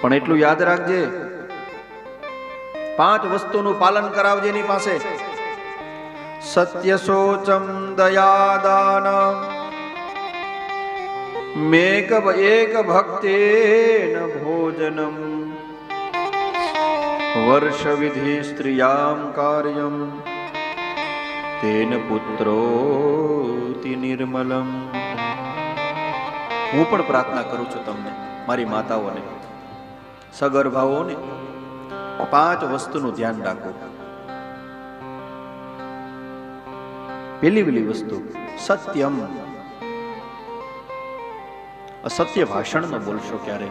પણ એટલું યાદ રાખજે. પાંચ વસ્તુનું પાલન કરાવજે એની પાસે. સત્ય શોચમ દયાદાન મેક એક ભક્તે ભોજનમ. વર્ષ વિધિ સ્ત્રિયામ કાર્યમ. તેન પુત્રોતિ નિર્મલમ. હું પણ પ્રાર્થના કરું છું તમને, મારી માતાઓને. સગર્ભાઓને પાંચ વસ્તુનું ધ્યાન રાખો. પેલી પેલી વસ્તુ, સત્યમ. અસત્ય ભાષણ ન બોલશો ક્યારે?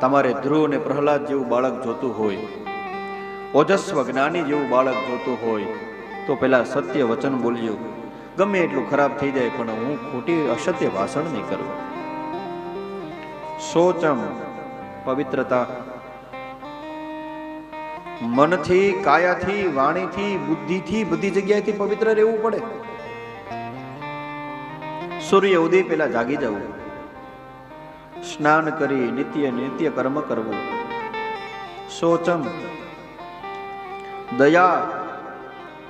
તમારે ધ્રુવ અને પ્રહલાદ જેવું બાળક જોતું હોય, ઓજસ્વ જ્ઞાની જેવું બાળક જોતું હોય, તો પેલા સત્ય વચન બોલ્યો. ગમે એટલું ખરાબ થઈ જાય, પણ હું ખોટી અસત્ય ભાષણ નહીં કરું. સોચમ. પવિત્રતા. મનથી, કાયાથી, વાણીથી, બુદ્ધિથી બધી જગ્યાએથી પવિત્ર રહેવું પડે. સૂર્ય ઉદય પહેલા જાગી જવું. સ્નાન કરી, નિત્ય નિત્ય કર્મ કરવું. સોચમ દયા.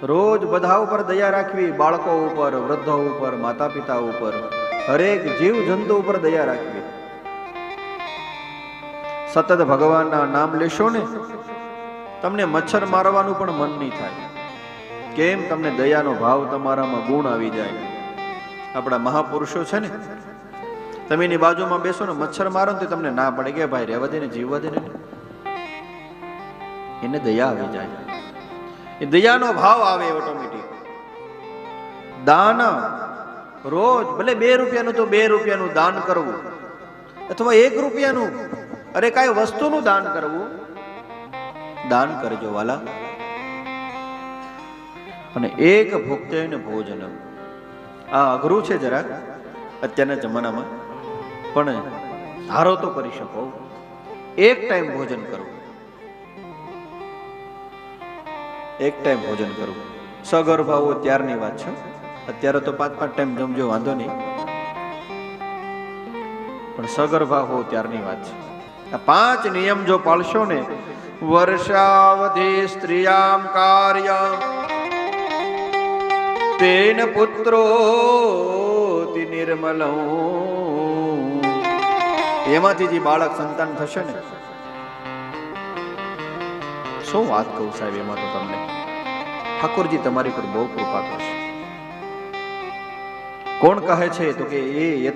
રોજ બધા ઉપર દયા રાખવી, બાળકો ઉપર, વૃદ્ધો ઉપર માતા પિતા ઉપર. હરેક જીવ જંતુ ઉપર દયા રાખવી. સતત ભગવાનના નામ લેશો ને, તમને મચ્છર મારવાનું પણ મન નહીં થાય. કેમ તમને દયાનો ભાવ તમારામાં ગુણ આવી જાય? આપણા મહાપુરુષો છે ને, તમે એની બાજુમાં બેસો ને, મચ્છર મારો ને તમને ના પડે કે ભાઈ રહેવા દે ને, જીવવા દે ને. એને દયા આવી જાય. એ દયાનો ભાવ આવે ઓટોમેટિક દાન, રોજ, ભલે બે રૂપિયાનું તો બે રૂપિયાનું દાન કરવું, અથવા એક રૂપિયાનું અરે કાંઈ વસ્તુનું દાન કરવું? દાન કરજો વાલા. અને એક ભુક્તેન ભોજન આ અઘરું છે જરાક, અત્યારના જમાનામાં. પણ ધારો તો કરી શકો. એક ટાઈમ ભોજન કરવું એક ટાઈમ ભોજન કરવું સગર્ભાવો ત્યારની વાત છે. અત્યારે તો પાંચ પાંચ ટાઈમ જમજો, વાંધો નહીં. પણ સગર્ભા હો ત્યારની વાત છે. પાંચ નિયમ જો પાળશો ને, વર્ષાવધિ સ્ત્રિયામ કાર્ય તેન પુત્રો નિર્મલ. એમાંથી જે બાળક સંતાન થશે ને, શું વાત કહું સાહેબ એમાં તો તમને? ઠાકોરજી તમારી પર બહુ કૃપા કરશે. કોણ કહે છે તો કે એ